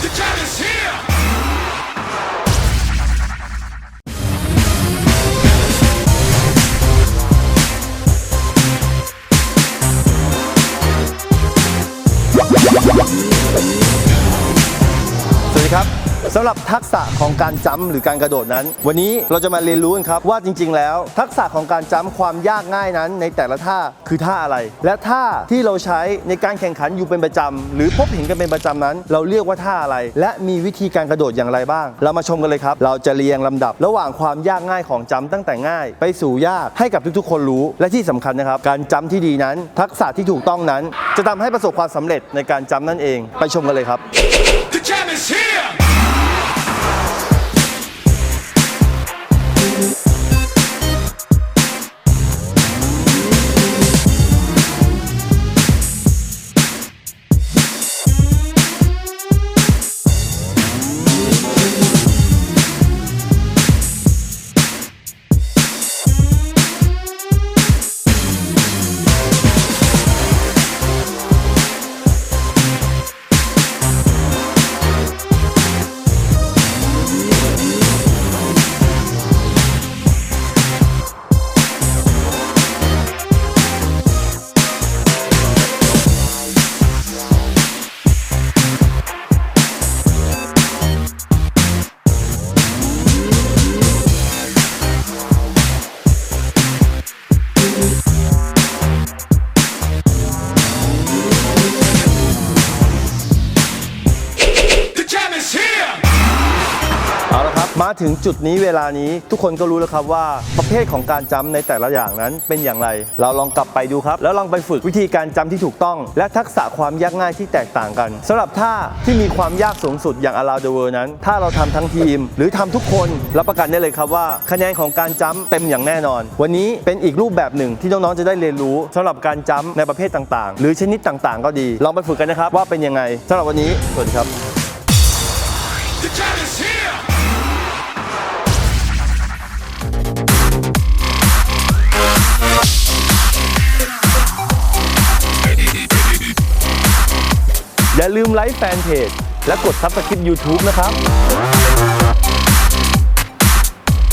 The cat is here! สำหรับทักษะของการจัมป์หรือการกระโดดนั้น วันนี้เราจะมาเรียนรู้กันครับว่าจริง ๆ แล้ว ทักษะของการจัมป์ความยากง่ายนั้น ในแต่ละท่าคือท่าอะไร และท่าที่เราใช้ในการแข่งขันอยู่เป็นประจำหรือพบเห็นกันเป็นประจำนั้น เราเรียกว่าท่าอะไร และมีวิธีการกระโดดอย่างไรบ้าง เรามาชมกันเลยครับ เราจะเรียงลำดับ ระหว่างความยากง่ายของจัมป์ตั้งแต่ง่าย ไปสู่ยากให้กับทุกๆ คนรู้และที่สำคัญนะครับ การจัมป์ที่ดีนั้น ทักษะที่ถูกต้องนั้น จะทำให้ประสบความสำเร็จในการจัมป์นั่นเอง ไปชมกันเลยครับ มาถึงจุดนี้เวลานี้ทุกคนก็รู้แล้วครับว่าประเภทของการจำในแต่ละอย่างนั้นเป็นอย่างไร เราลองกลับไปดูครับ แล้วลองไปฝึกวิธีการจำที่ถูกต้อง และทักษะความยากง่ายที่แตกต่างกันสำหรับท่าที่มีความยากสูงสุดอย่าง Around the World นั้น ถ้าเราทำทั้งทีม หรือทำทุกคนรับประกันได้เลยครับว่า คะแนนของการจำเต็มอย่างแน่นอน วันนี้เป็นอีกรูปแบบหนึ่งที่น้องๆจะได้เรียนรู้สำหรับการจำในประเภทต่างๆ หรือชนิดต่างๆ ก็ดี ลองไปฝึกกันนะครับว่าเป็นยังไงสำหรับวันนี้สวัสดีครับ The cat is here! อย่าลืมไลค์แฟนเพจและกด Subscribe YouTube นะครับ